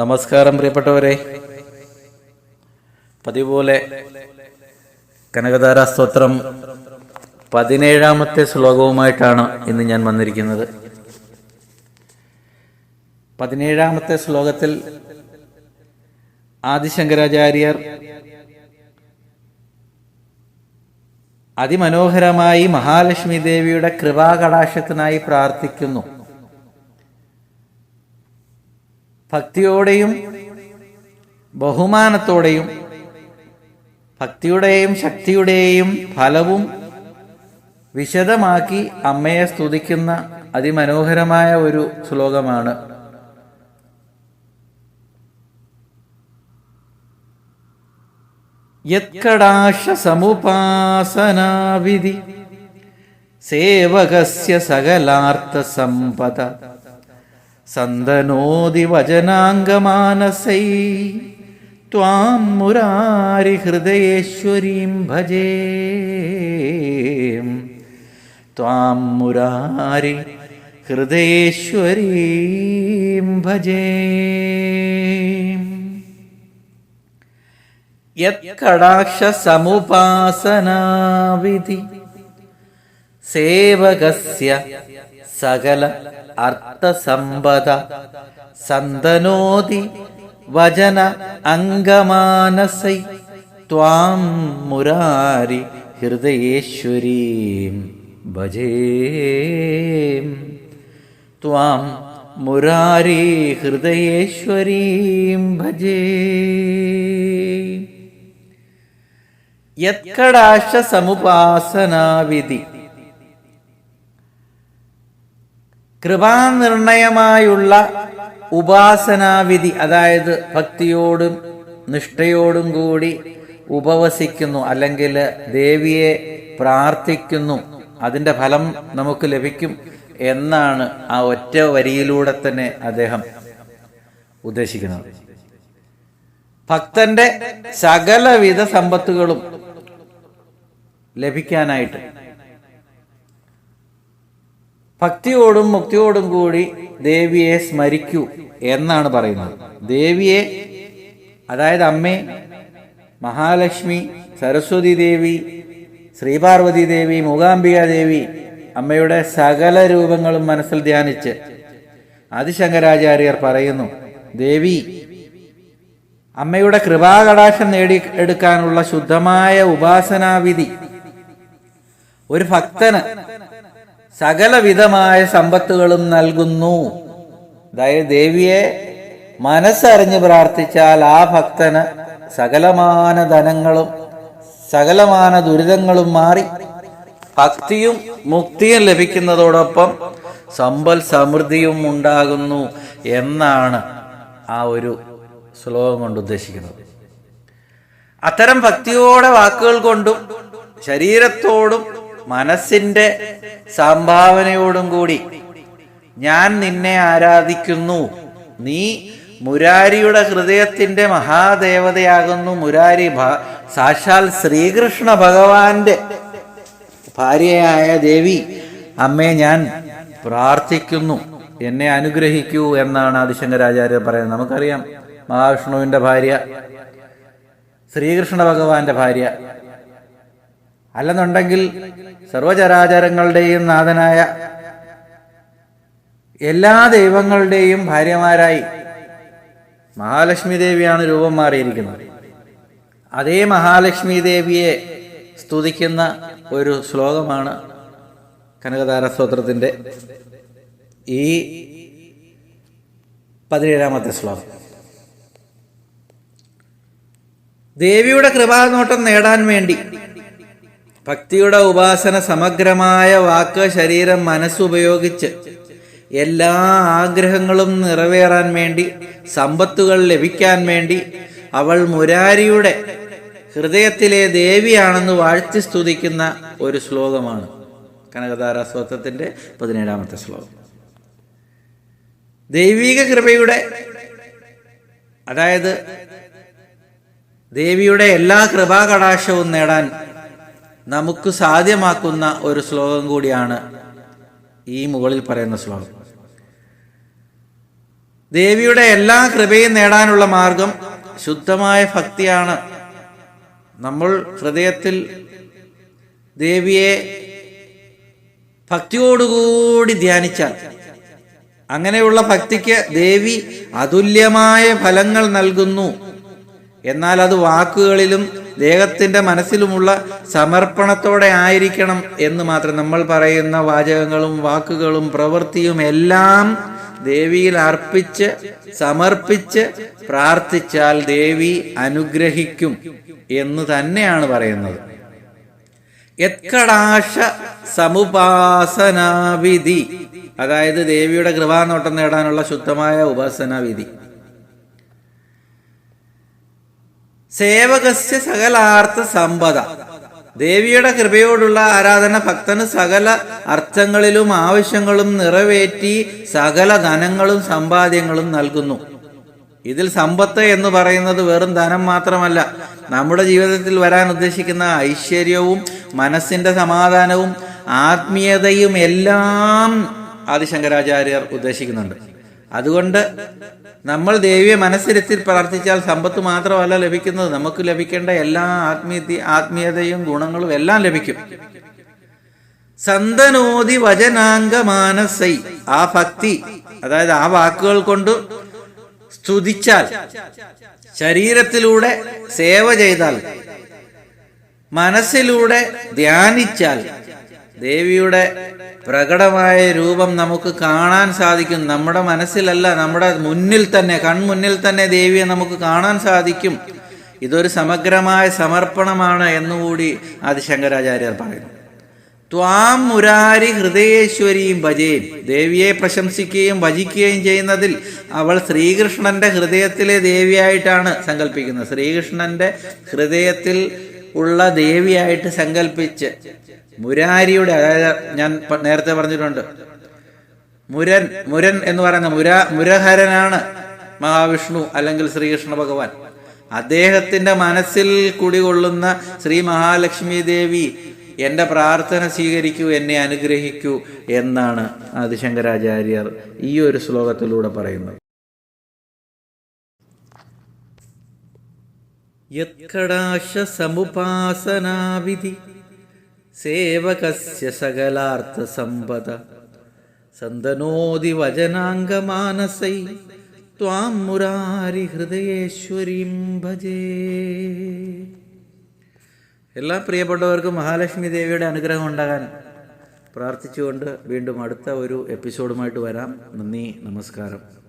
നമസ്കാരം പ്രിയപ്പെട്ടവരെ. പതിപോലെ കനകധാര സ്തോത്രം പതിനേഴാമത്തെ ശ്ലോകവുമായിട്ടാണ് ഇന്ന് ഞാൻ വന്നിരിക്കുന്നത്. പതിനേഴാമത്തെ ശ്ലോകത്തിൽ ആദിശങ്കരാചാര്യർ അതിമനോഹരമായി മഹാലക്ഷ്മി ദേവിയുടെ കൃപാകടാക്ഷത്തിനായി പ്രാർത്ഥിക്കുന്നു. ഭക്തിയോടെയും ബഹുമാനത്തോടെയും ഭക്തിയുടെയും ശക്തിയുടെയും ഫലവും വിശദമാക്കി അമ്മയെ സ്തുതിക്കുന്ന അതിമനോഹരമായ ഒരു ശ്ലോകമാണ്. യത്കടാശ സമുപാസനാവിധി സേവകസ്യ സകലാർത്ഥ സമ്പദ സന്തനോതി വചനാംഗമാനസൈ. ത്വാം മുരാരി ഹൃദയേശ്വരീം ഭജേ. ത്വാം മുരാരി ഹൃദയേശ്വരീം ഭജേ. യത്കടാക്ഷ സമുപാസനാവിധി സേവകസ്യ സകല അർത്ഥസമ്പദ സന്തനോതി വചന അംഗമാനസൈ ത്വാം മുരാരി ഹൃദയേശ്വരീം ഭജേം. ത്വാം മുരാരി ഹൃദയേശ്വരീം ഭജേ. യത്കടാശ സമുപാസനാവിധി കൃപാനിർണയമായുള്ള ഉപാസനാവിധി അതായത് ഭക്തിയോടും നിഷ്ഠയോടും കൂടി ഉപവസിക്കുന്നു അല്ലെങ്കിൽ ദേവിയെ പ്രാർത്ഥിക്കുന്നു അതിന്റെ ഫലം നമുക്ക് ലഭിക്കും എന്നാണ് ആ ഒറ്റ വരിയിലൂടെ തന്നെ അദ്ദേഹം ഉദ്ദേശിക്കുന്നത്. ഭക്തന്റെ സകലവിധ സമ്പത്തുകളും ലഭിക്കാനായിട്ട് ഭക്തിയോടും മുക്തിയോടും കൂടി ദേവിയെ സ്മരിക്കൂ എന്നാണ് പറയുന്നത്. ദേവിയെ അതായത് അമ്മേ മഹാലക്ഷ്മി സരസ്വതി ദേവി ശ്രീപാർവതി ദേവി മൂകാംബിക ദേവി അമ്മയുടെ സകല രൂപങ്ങളും മനസ്സിൽ ധ്യാനിച്ച് ആദിശങ്കരാചാര്യർ പറയുന്നു ദേവി അമ്മയുടെ കൃപാകടാക്ഷം നേടി എടുക്കാനുള്ള ശുദ്ധമായ ഉപാസനാവിധി. ഒരു ഭക്തന് സകലവിധമായ സമ്പത്തുകളും നൽകുന്നു. അതായത് ദേവിയെ മനസ്സറിഞ്ഞ് പ്രാർത്ഥിച്ചാൽ ആ ഭക്തന് സകലമാന ധനങ്ങളും സകലമാന ദുരിതങ്ങളും മാറി ഭക്തിയും മുക്തിയും ലഭിക്കുന്നതോടൊപ്പം സമ്പൽ സമൃദ്ധിയും ഉണ്ടാകുന്നു എന്നാണ് ആ ഒരു ശ്ലോകം കൊണ്ട് ഉദ്ദേശിക്കുന്നത്. അത്തരം ഭക്തിയോടെ വാക്കുകൾ കൊണ്ടും ശരീരത്തോടും മനസ്സിന്റെ സംഭാവനയോടും കൂടി ഞാൻ നിന്നെ ആരാധിക്കുന്നു. നീ മുരാരിയുടെ ഹൃദയത്തിന്റെ മഹാദേവതയാകുന്നു. മുരാരി സാക്ഷാൽ ശ്രീകൃഷ്ണ ഭഗവാന്റെ ഭാര്യയായ ദേവി അമ്മേ ഞാൻ പ്രാർത്ഥിക്കുന്നു. എന്നെ അനുഗ്രഹിക്കൂ എന്നാണ് ആദിശങ്കരാചാര്യർ പറയുന്നത്. നമുക്കറിയാം മഹാവിഷ്ണുവിന്റെ ഭാര്യ ശ്രീകൃഷ്ണ ഭഗവാന്റെ ഭാര്യ അല്ലെന്നുണ്ടെങ്കിൽ സർവചരാചരങ്ങളുടെയും നാഥനായ എല്ലാ ദൈവങ്ങളുടെയും ഭാര്യമാരായി മഹാലക്ഷ്മി ദേവിയാണ് രൂപം മാറിയിരിക്കുന്നത്. അതേ മഹാലക്ഷ്മി ദേവിയെ സ്തുതിക്കുന്ന ഒരു ശ്ലോകമാണ് കനകധാര സ്തോത്രത്തിന്റെ ഈ പതിനേഴാമത്തെ ശ്ലോകം. ദേവിയുടെ കൃപാനോട്ടം നേടാൻ വേണ്ടി ഭക്തിയുടെ ഉപാസന സമഗ്രമായ വാക്ക് ശരീരം മനസ്സുപയോഗിച്ച് എല്ലാ ആഗ്രഹങ്ങളും നിറവേറാൻ വേണ്ടി സമ്പത്തുകൾ ലഭിക്കാൻ വേണ്ടി അവൾ മുരാരിയുടെ ഹൃദയത്തിലെ ദേവിയാണെന്ന് വാഴ്ത്തി സ്തുതിക്കുന്ന ഒരു ശ്ലോകമാണ്. കനകതാര സ്തോത്രത്തിന്റെ പതിനേഴാമത്തെ ശ്ലോകം. ദൈവിക കൃപയുടെ അതായത് ദേവിയുടെ എല്ലാ കൃപാകടാശവും നേടാൻ നമുക്ക് സാധ്യമാക്കുന്ന ഒരു ശ്ലോകം കൂടിയാണ് ഈ മുകളിൽ പറയുന്ന ശ്ലോകം. ദേവിയുടെ എല്ലാ കൃപയും നേടാനുള്ള മാർഗം ശുദ്ധമായ ഭക്തിയാണ്. നമ്മൾ ഹൃദയത്തിൽ ദേവിയെ ഭക്തിയോടുകൂടി ധ്യാനിച്ചാൽ അങ്ങനെയുള്ള ഭക്തിക്ക് ദേവി അതുല്യമായ ഫലങ്ങൾ നൽകുന്നു. എന്നാൽ അത് വാക്കുകളിലും ദേഹത്തിന്റെ മനസ്സിലുമുള്ള സമർപ്പണത്തോടെ ആയിരിക്കണം എന്ന് മാത്രം നമ്മൾ പറയുന്ന വാചകങ്ങളും വാക്കുകളും പ്രവൃത്തിയും എല്ലാം ദേവിയിൽ അർപ്പിച്ച് സമർപ്പിച്ച് പ്രാർത്ഥിച്ചാൽ ദേവി അനുഗ്രഹിക്കും എന്ന് തന്നെയാണ് പറയുന്നത്. എത്കടാശ സമുപാസനാവിധി. അതായത് ദേവിയുടെ കൃപാനോട്ടം നേടാനുള്ള ശുദ്ധമായ ഉപാസനാവിധി. സേവകസ്യ സകലാർത്ഥ സമ്പദ. ദേവിയുടെ കൃപയോടുള്ള ആരാധന ഭക്തന് സകല അർത്ഥങ്ങളിലും ആവശ്യങ്ങളും നിറവേറ്റി സകല ധനങ്ങളും സമ്പാദ്യങ്ങളും നൽകുന്നു. ഇതിൽ സമ്പത്ത് എന്ന് പറയുന്നത് വെറും ധനം മാത്രമല്ല. നമ്മുടെ ജീവിതത്തിൽ വരാൻ ഉദ്ദേശിക്കുന്ന ഐശ്വര്യവും മനസ്സിന്റെ സമാധാനവും ആത്മീയതയും എല്ലാം ആദിശങ്കരാചാര്യർ ഉദ്ദേശിക്കുന്നുണ്ട്. അതുകൊണ്ട് നമ്മൾ ദേവിയെ മനസ്സിരുത്തി പ്രാർത്ഥിച്ചാൽ സമ്പത്ത് മാത്രമല്ല ലഭിക്കുന്നത്. നമുക്ക് ലഭിക്കേണ്ട എല്ലാ ആത്മീയ ആത്മീയതയും ഗുണങ്ങളും എല്ലാം ലഭിക്കും. സന്തനോതി വചനാംഗമാനസൈ. ആ ഭക്തി അതായത് ആ വാക്കുകൾ കൊണ്ട് സ്തുതിച്ചാൽ ശരീരത്തിലൂടെ സേവ ചെയ്താൽ മനസ്സിലൂടെ ധ്യാനിച്ചാൽ ദേവിയുടെ പ്രകടമായ രൂപം നമുക്ക് കാണാൻ സാധിക്കും. നമ്മുടെ മനസ്സിലല്ല നമ്മുടെ മുന്നിൽ തന്നെ കൺമുന്നിൽ തന്നെ ദേവിയെ നമുക്ക് കാണാൻ സാധിക്കും. ഇതൊരു സമഗ്രമായ സമർപ്പണമാണ് എന്നുകൂടി ആദിശങ്കരാചാര്യർ പറയുന്നു. ത്വാം മുരാരി ഹൃദയേശ്വരിയും ഭജയും ദേവിയെ പ്രശംസിക്കുകയും ഭജിക്കുകയും ചെയ്യുന്നതിൽ അവൾ ശ്രീകൃഷ്ണന്റെ ഹൃദയത്തിലെ ദേവിയായിട്ടാണ് സങ്കല്പിക്കുന്നത് ശ്രീകൃഷ്ണന്റെ ഹൃദയത്തിൽ ഉള്ള ദേവിയായിട്ട് സങ്കല്പിച്ച് മുരാരിയുടെ അതായത് ഞാൻ നേരത്തെ പറഞ്ഞിട്ടുണ്ട്. മുരൻ മുരൻ എന്ന് പറയുന്ന മുര മുരഹരനാണ് മഹാവിഷ്ണു അല്ലെങ്കിൽ ശ്രീകൃഷ്ണ ഭഗവാൻ. അദ്ദേഹത്തിന്റെ മനസ്സിൽ കുടികൊള്ളുന്ന ശ്രീ മഹാലക്ഷ്മി ദേവി എന്റെ പ്രാർത്ഥന സ്വീകരിക്കൂ എന്നെ അനുഗ്രഹിക്കൂ എന്നാണ് ആദിശങ്കരാചാര്യർ ഈ ഒരു ശ്ലോകത്തിലൂടെ പറയുന്നത്. യത്കടാശ സമുപാസനാവിധി സേവകസ്യ സകലാർത്ഥ സമ്പദ സന്തനോതി വചനാംഗമാനസൈ ത്വാം മുരാരി ഹൃദയേശ്വരീം ഭജേ. എല്ലാ പ്രിയപ്പെട്ടവർക്കും മഹാലക്ഷ്മി ദേവിയുടെ അനുഗ്രഹം ഉണ്ടാകാൻ പ്രാർത്ഥിച്ചുകൊണ്ട് വീണ്ടും അടുത്ത ഒരു എപ്പിസോഡുമായിട്ട് വരാം. നന്ദി നമസ്കാരം.